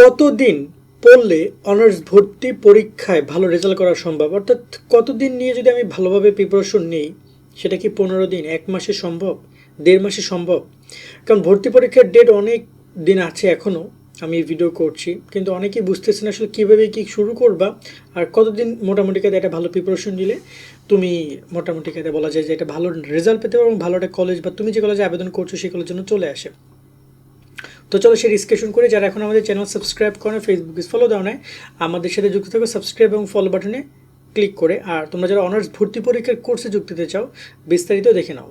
কতদিন পড়লে অনার্স ভর্তি পরীক্ষায় ভালো রেজাল্ট করা সম্ভব? অর্থাৎ কতদিন নিয়ে যদি আমি ভালোভাবে প্রিপারেশন নিই, সেটা কি পনেরো দিন, এক মাসে সম্ভব, দেড় মাসে সম্ভব? কারণ ভর্তি পরীক্ষার ডেট অনেক দিন আছে এখনও আমি এই ভিডিও করছি, কিন্তু অনেকেই বুঝতেছে না আসলে কীভাবে কী শুরু করবা, আর কতদিন মোটামুটি কাজে একটা ভালো প্রিপারেশন নিলে তুমি মোটামুটি কাজে বলা যায় যে একটা ভালো রেজাল্ট পেতে পারো এবং ভালো একটা কলেজ বা তুমি যে কলেজে আবেদন করছ, সেই কলেজের জন্য চলে আসে। তো চলো সেই ডিসকাশন করে, যারা এখন আমাদের চ্যানেল সাবস্ক্রাইব করে ফেসবুক ফলো দাও নেয় আমাদের সাথে যুক্ত থাকো সাবস্ক্রাইব এবং ফলো বাটনে ক্লিক করে। আর তোমরা যারা অনার্স ভর্তি পরীক্ষার কোর্সে যুক্ত দিতে চাও, বিস্তারিত দেখে নাও।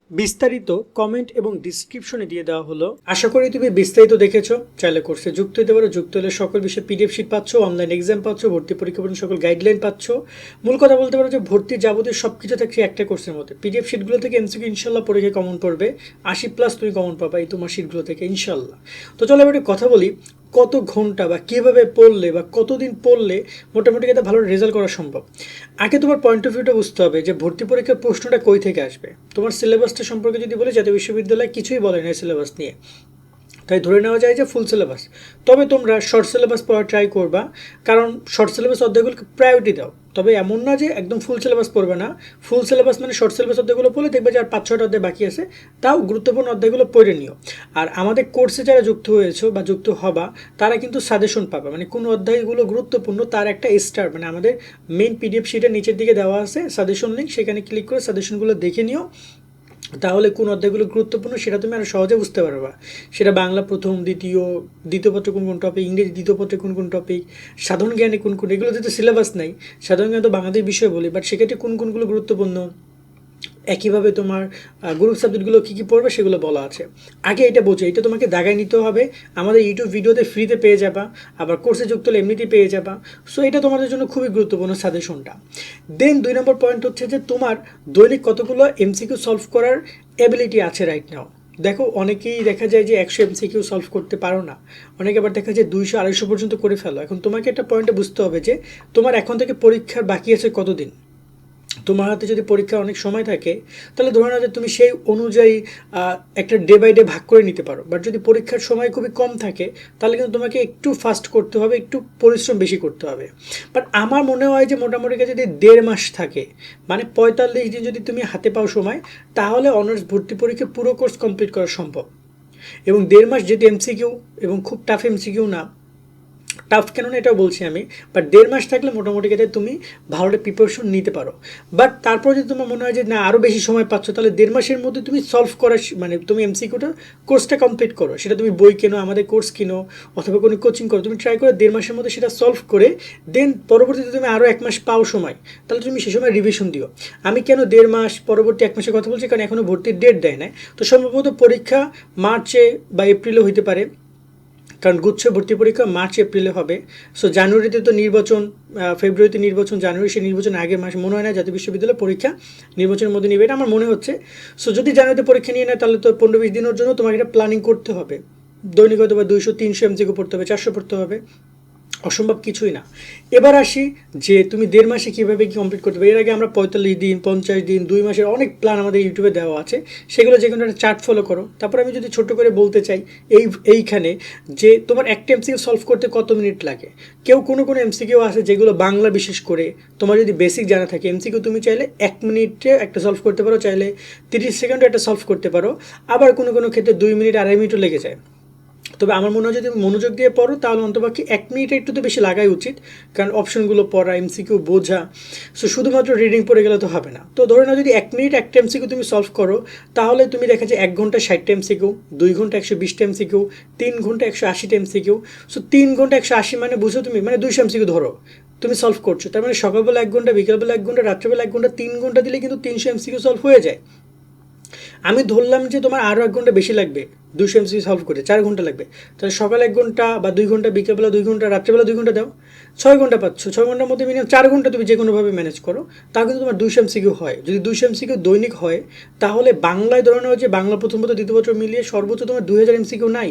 বিস্তারিত কমেন্ট এবং ডিসক্রিপশনে দিয়ে দেওয়া হলো। আশা করি তুমি বিস্তারিত দেখেছ। চাইলে কোর্সে যুক্ত হতে পারো। যুক্ত হলে সকল বিষয়ে পিডিএফ শিট পাচ্ছ অনলাইন এক্সাম পাচ্ছ, ভর্তি পরীক্ষা সকল গাইডলাইন পাচ্ছ। মূল কথা বলতে পারো যে ভর্তির যাবতীয় সব কিছু থাকছে একটা কোর্সের মধ্যে। পিডিএফ শিটগুলো থেকে এমসিকিউ ইনশাল্লাহ পরীক্ষা কমন পড়বে। আশি প্লাস তুমি কমন পাবা এই তোমার শিটগুলো থেকে ইনশাল্লাহ তো চলো এবার কথা বলি, কত ঘণ্টা বা কীভাবে পড়লে বা কতদিন পড়লে মোটামুটি একটা ভালো রেজাল্ট করা সম্ভব? আগে তোমার পয়েন্ট অফ ভিউটা বুঝতে হবে যে ভর্তি পরীক্ষার প্রশ্নটা কই থেকে আসবে? তোমার সিলেবাসটা সম্পর্কে যদি বলি, জাতীয় বিশ্ববিদ্যালয় কিছুই বলে না সিলেবাস নিয়ে। তাই ধরে নেওয়া যায় যে ফুল সিলেবাস তবে তোমরা শর্ট সিলেবাস পড়ার ট্রাই করবা, কারণ শর্ট সিলেবাস অধ্যায়গুলোকে প্রায়োরিটি দাও। তবে এমন না যে একদম ফুল সিলেবাস পড়বে না। ফুল সিলেবাস মানে শর্ট সিলেবাস অধ্যায়গুলো পড়লে দেখবে যে আর পাঁচ ছটা অধ্যায় বাকি আছে। তাও গুরুত্বপূর্ণ অধ্যায়গুলো পড়ে নিও। আর আমাদের কোর্সে যারা যুক্ত হয়েছো বা যুক্ত হবা, তারা কিন্তু সাজেশন পাবে। মানে কোন অধ্যায়গুলো গুরুত্বপূর্ণ, তার একটা স্টার মানে আমাদের মেন পিডিএফ শিটের নিচের দিকে দেওয়া আছে সাজেশন লিঙ্ক সেখানে ক্লিক করে সাজেশনগুলো দেখে নিও। তাহলে কোন অধ্যায়গুলো গুরুত্বপূর্ণ সেটা তুমি আরও সহজে বুঝতে পারবা। সেটা বাংলা প্রথম, দ্বিতীয় দ্বিতীয় পত্রে কোন কোন টপিক ইংরেজি দ্বিতীয় পত্রে কোন কোন টপিক সাধারণ জ্ঞানে কোন কোন, এগুলোতে তো সিলেবাস নাই। সাধারণ জ্ঞান তো বাংলাদেশ বিষয় বলি বাট সেক্ষেত্রে কোন কোনগুলো গুরুত্বপূর্ণ? একইভাবে তোমার গ্রুপ সাবজেক্টগুলো কী কী পড়বে সেগুলো বলা আছে। আগে এটা বোঝো, এটা তোমাকে দাগায় নিতে হবে। আমাদের ইউটিউব ভিডিওতে ফ্রিতে পেয়ে যাবা, আবার কোর্সে যুক্ত হলে এমনিতেই পেয়ে যাবা। সো এটা তোমাদের জন্য খুবই গুরুত্বপূর্ণ সাজেশনটা দেন দুই নম্বর পয়েন্ট হচ্ছে যে তোমার দৈনিক কতগুলো এমসিকিউ সলভ করার এবিলিটি আছে রাইট নাও দেখো, অনেকেই দেখা যায় যে একশো এমসিকিউ সলভ করতে পারো না। অনেকে আবার দেখা যায় দুইশো, আড়াইশো পর্যন্ত করে ফেলো। এখন তোমাকে একটা পয়েন্টে বুঝতে হবে যে তোমার এখন থেকে পরীক্ষার বাকি আছে কতদিন? তোমার হাতে যদি পরীক্ষা অনেক সময় থাকে, তাহলে ধরে নাও যে তুমি সেই অনুযায়ী একটা ডে বাই ডে ভাগ করে নিতে পারো। বাট যদি পরীক্ষার সময় খুবই কম থাকে, তাহলে কিন্তু তোমাকে একটু ফাস্ট করতে হবে, একটু পরিশ্রম বেশি করতে হবে। বাট আমার মনে হয় যে মোটামুটি যদি দেড় মাস থাকে মানে পঁয়তাল্লিশ দিন যদি তুমি হাতে পাও সময়, তাহলে অনার্স ভর্তি পরীক্ষা পুরো কোর্স কমপ্লিট করা সম্ভব। এবং দেড় মাস যেহেতু এমসিকিউ এবং খুব টাফ এমসিকিউ না টাফ কেন না এটাও বলছি আমি বাট দেড় মাস থাকলে মোটামুটি ক্ষেত্রে তুমি ভালো প্রিপারেশন নিতে পারো। বাট তারপর যদি তোমার মনে হয় যে না আরও বেশি সময় পাচ্ছ, তাহলে দেড় মাসের মধ্যে তুমি সলভ করার মানে তুমি এমসিকিউটা কোর্সটা কমপ্লিট করো। সেটা তুমি বই কেনো, আমাদের কোর্স কিনো, অথবা কোনো কোচিং করো, তুমি ট্রাই করো দেড় মাসের মধ্যে সেটা সলভ করে দেন পরবর্তীতে তুমি আরও এক মাস পাও সময়, তাহলে তুমি সে সময় রিভিশন দিও। আমি কেন দেড় মাস পরবর্তী এক মাসের কথা বলছি? কারণ এখনও ভর্তির ডেট দেয় না তো সম্ভবত পরীক্ষা মার্চে বা এপ্রিলে হইতে পারে। কারণ গুচ্ছ ভর্তি পরীক্ষা মার্চ, এপ্রিলে হবে। সো জানুয়ারিতে তো নির্বাচন ফেব্রুয়ারিতে নির্বাচন, জানুয়ারি সেই নির্বাচন আগের মাস, মনে হয় না জাতীয় বিশ্ববিদ্যালয় পরীক্ষা নির্বাচনের মধ্যে নেবে, এটা আমার মনে হচ্ছে। সো যদি জানুয়ারিতে পরীক্ষা নিয়ে নেয়, তাহলে তো পনেরো বিশ দিনের জন্য তোমাকে এটা প্ল্যানিং করতে হবে। দৈনিক হয়তো বা দুইশো, তিনশো এমসিকে পড়তে হবে, চারশো পড়তে হবে। অসম্ভব কিছুই না। এবার আসি যে তুমি দেড় মাসে কীভাবে কি কমপ্লিট করতে পারবে এর আগে আমরা পঁয়তাল্লিশ দিন, পঞ্চাশ দিন, দুই মাসের অনেক প্ল্যান আমাদের ইউটিউবে দেওয়া আছে। সেগুলো যে কোনো একটা চার্ট ফলো করো। তারপর আমি যদি ছোট করে বলতে চাই, এই, এইখানে যে তোমার একটা এমসিকিউ সলভ করতে কত মিনিট লাগে? কেউ কোনো কোনো এমসিকিউ আছে যেগুলো বাংলা বিশেষ করে তোমার যদি বেসিক জানা থাকে এমসিকিউ তুমি চাইলে এক মিনিটে একটা সলভ করতে পারো, চাইলে তিরিশ সেকেন্ডে একটা সলভ করতে পারো। আবার কোনো কোনো ক্ষেত্রে দুই মিনিট, আড়াই মিনিটও লেগে যায়। তবে আমার মনে হয় যদি মনোযোগ দিয়ে পড়ো, তাহলে অন্তপাক্ষে এক মিনিটে একটু তো বেশি লাগাই উচিত, কারণ অপশনগুলো পড়া এমসিকিউ বোঝা সো শুধুমাত্র রিডিং পড়ে গেলে তো হবে না। তো ধরে নাও যদি এক মিনিট একটা এমসিকিউ তুমি সলভ করো, তাহলে তুমি দেখা যায় এক ঘণ্টা ষাটটা এমসিকিউ দুই ঘণ্টা একশো বিশটা এমসিকিউ তিন ঘণ্টা একশো আশিটা এমসিকিউ সো তিন ঘণ্টা একশো আশি মানে বুঝো তুমি মানে দুইশো এমসিকিউ ধরো, তুমি সলভ করছ। তার মানে সকালবেলা এক ঘণ্টা, বিকালবেলা এক ঘণ্টা, রাত্রেবেলা এক ঘণ্টা, তিন ঘণ্টা দিলে কিন্তু তিনশো এমসিকিউ সলভ হয়ে যায়। আমি ধরলাম যে তোমার আরও এক ঘণ্টা বেশি লাগবে দুশো এমসিকিউ সলভ করতে চার ঘণ্টা লাগবে। তাহলে সকাল এক ঘণ্টা বা দুই ঘণ্টা, বিকেলবেলা দুই ঘণ্টা, রাত্রেবেলা দুই ঘণ্টা দাও। ছয় ঘণ্টা পাচ্ছ, ছয় ঘণ্টার মধ্যে মিনিমাম চার ঘণ্টা তুমি যে কোনোভাবে ম্যানেজ করো তাও কিন্তু তোমার দুশো এমসিকিউ হয়। যদি দুশো এমসিকিউ দৈনিক হয়, তাহলে বাংলায় ধরে নেওয়া যে বাংলা প্রথম বছর দ্বিতীয় বছর মিলিয়ে সর্বোচ্চ তোমার দুই হাজার এমসিকিউ নাই।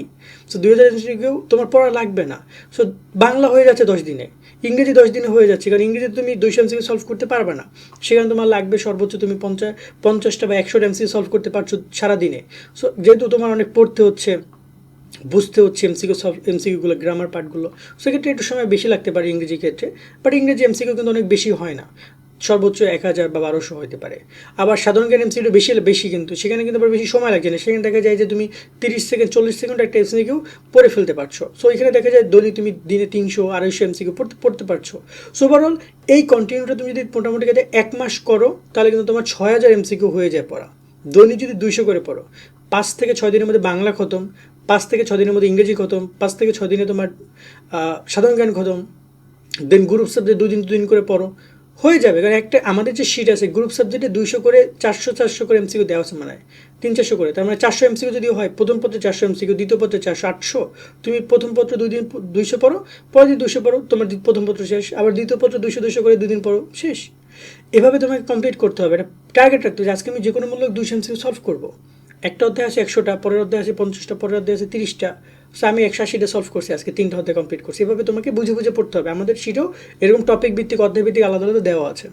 সো দুই হাজার এমসিকিউ তোমার পড়া লাগবে না। সো বাংলা হয়ে যাচ্ছে দশ দিনে। ইংরেজি দশ দিনে হয়ে যাচ্ছে, কারণ ইংরেজি তুমি দুইশো এমসিকিউ সলভ করতে পারবে না। সেখানে তোমার লাগবে সর্বোচ্চ তুমি পঞ্চাশ পঞ্চাশটা বা একশো এমসিকিউ সলভ করতে পারছ সারাদিনে। সো যেহেতু তোমার অনেক পড়তে হচ্ছে, বুঝতে হচ্ছে এমসিকিউ সব এমসিকিউগুলো গ্রামার পার্টগুলো সেক্ষেত্রে একটু সময় বেশি লাগতে পারে ইংরেজি ক্ষেত্রে বাট ইংরেজি এমসিকিউ কিন্তু অনেক বেশি হয় না। সর্বোচ্চ এক হাজার বা বারোশো হতে পারে। আবার সাধারণ জ্ঞান এমসিকিউ বেশি বেশি কিন্তু, সেখানে কিন্তু আবার বেশি সময় লাগছে না। সেখানে দেখা যায় যে তুমি তিরিশ সেকেন্ড চল্লিশ সেকেন্ড একটা এমসিকিউ পড়ে ফেলতে পারছ। সো এখানে দেখা যায় দৈনিক তুমি দিনে তিনশো, আড়াইশো এমসিকিউ পড়তে পড়তে পারছ। সো ওভারঅল এই কন্টিনিউটা তুমি যদি মোটামুটি কাজে এক মাস করো, তাহলে কিন্তু তোমার ছয় হাজার এমসিকিউ হয়ে যায় পড়া। দৈনিক যদি দুইশো করে পড়ো পাঁচ থেকে ছয় দিনের মধ্যে বাংলা খতম, পাঁচ থেকে ছয় দিনের মধ্যে ইংরেজি খতম, পাঁচ থেকে ছয় দিনে তোমার সাধারণ জ্ঞান খতম দেন গ্রুপ সাবজেক্ট দুদিন দুদিন করে পড়ো। হয়ে যাবে, কারণ একটা আমাদের যে শিট আছে গ্রুপ সাবজেক্টে দুইশো করে চারশো চারশো করে এমসিকিউ দেওয়া আছে মানে তিন, চারশো করে, তার মানে চারশো এমসিকিউ যদি হয়, প্রথম পত্রে চারশো এমসিকিউ দ্বিতীয় পত্রে চারশো, আটশো, তুমি প্রথম পত্র দুই দিন দুইশো পড়ো, পরের দিন দুশো পড়ো, তোমার প্রথম পত্র শেষ, আবার দ্বিতীয় পত্র দুইশো দুইশো করে দুদিন পড়ো, শেষ। এভাবে তোমাকে কমপ্লিট করতে হবে এটা টার্গেট রাখতে হবে আজকে আমি যে কোনো মূল্য দুইশো এমসিকিউ সলভ করব। একটা অধ্যায় আছে একশোটা, পরের অধ্যায় আছে পঞ্চাশটা, পরের অধ্যায় আছে তিরিশটা। সো আমি একশো আশিটা সলভ করছি আজকে, তিনটা অধ্যায় কমপ্লিট করছি। এভাবে তোমাকে বুঝে বুঝে পড়তে হবে। আমাদের শিটেও এরকম টপিক ভিত্তিক, অধ্যায় ভিত্তিক, আলাদা আলাদা দেওয়া আছে।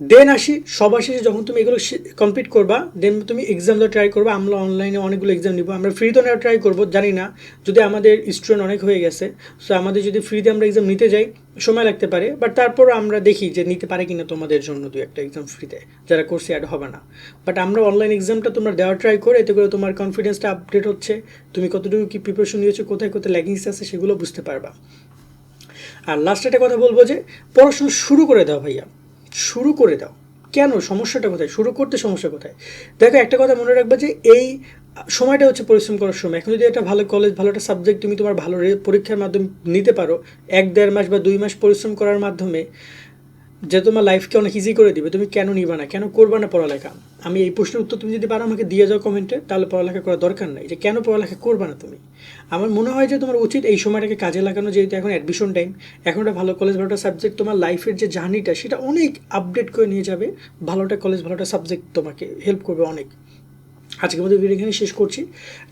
দেন আসি, সবার শেষে যখন তুমি এগুলো কমপ্লিট করবা দেন তুমি এক্সাম দেওয়া ট্রাই করবা, আমরা অনলাইনে অনেকগুলো এক্সাম নিব। আমরা ফ্রিতে নেওয়া ট্রাই করব, জানি না, যদি আমাদের স্টুডেন্ট অনেক হয়ে গেছে সো আমাদের যদি ফ্রিতে আমরা এক্সাম নিতে যাই, সময় লাগতে পারে বাট তারপর আমরা দেখি যে নিতে পারে কিনা তোমাদের জন্য দু একটা এক্সাম ফ্রিতে যারা কোর্সে অ্যাড হবে না। বাট আমরা অনলাইন এক্সামটা তোমরা দেওয়ার ট্রাই করে, এতে করে তোমার কনফিডেন্সটা আপডেট হচ্ছে, তুমি কতটুকু কি প্রিপারেশন নিয়েছো, কোথায় কোথায় ল্যাগিংস আছে সেগুলো বুঝতে পারবা। আর লাস্ট একটা কথা বলব যে, পড়াশোনা শুরু করে দাও ভাইয়া। শুরু করে দাও। কেন? সমস্যাটা কোথায়? শুরু করতে সমস্যা কোথায়? দেখো, একটা কথা মনে রাখবে যে এই সময়টা হচ্ছে পরিশ্রম করার সময়। এখন যদি একটা ভালো কলেজ ভালো একটা সাবজেক্ট তুমি তোমার ভালো পরীক্ষার মাধ্যমে নিতে পারো, এক দেড় মাস বা দুই মাস পরিশ্রম করার মাধ্যমে যে তোমার লাইফকে অনেক ইজি করে দিবে, তুমি কেন নিবা না? কেন করবা না পড়ালেখা? আমি এই প্রশ্নের উত্তর তুমি যদি পারো, আমাকে দিয়ে যাও কমেন্টে তাহলে পড়ালেখা করার দরকার নাই। যে কেন পড়ালেখা করবা না তুমি? আমার মনে হয় যে তোমার উচিত এই সময়টাকে কাজে লাগানো, যেহেতু এখন অ্যাডমিশন টাইম এখন একটা ভালো কলেজ ভালোটা সাবজেক্ট তোমার লাইফের যে জার্নিটা সেটা অনেক আপডেট করে নিয়ে যাবে। ভালোটা কলেজ ভালোটা সাবজেক্ট তোমাকে হেল্প করবে অনেক। আজকের মধ্যে ভিডিও এখানে শেষ করছি।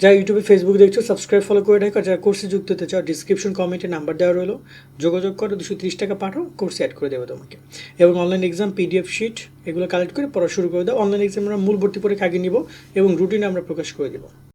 যা ইউটিউবে ফেসবুক দেখছ সাবস্ক্রাইব ফলো করে রাখো। যারা কোর্সে যুক্ত হতে চাও ডিসক্রিপশন কমেন্টে নাম্বার দেওয়া রইল। যোগাযোগ করো, দুশো তিরিশ টাকা পাঠাও কোর্সে অ্যাড করে দেবে তোমাকে। এবং অনলাইন এক্সাম পিডিএফ শিট এগুলো কালেক্ট করে পড়া শুরু করে দাও। অনলাইন এক্সাম আমরা মূল ভর্তি পরীক্ষা আগে নিব এবং রুটিন আমরা প্রকাশ করে দেবো।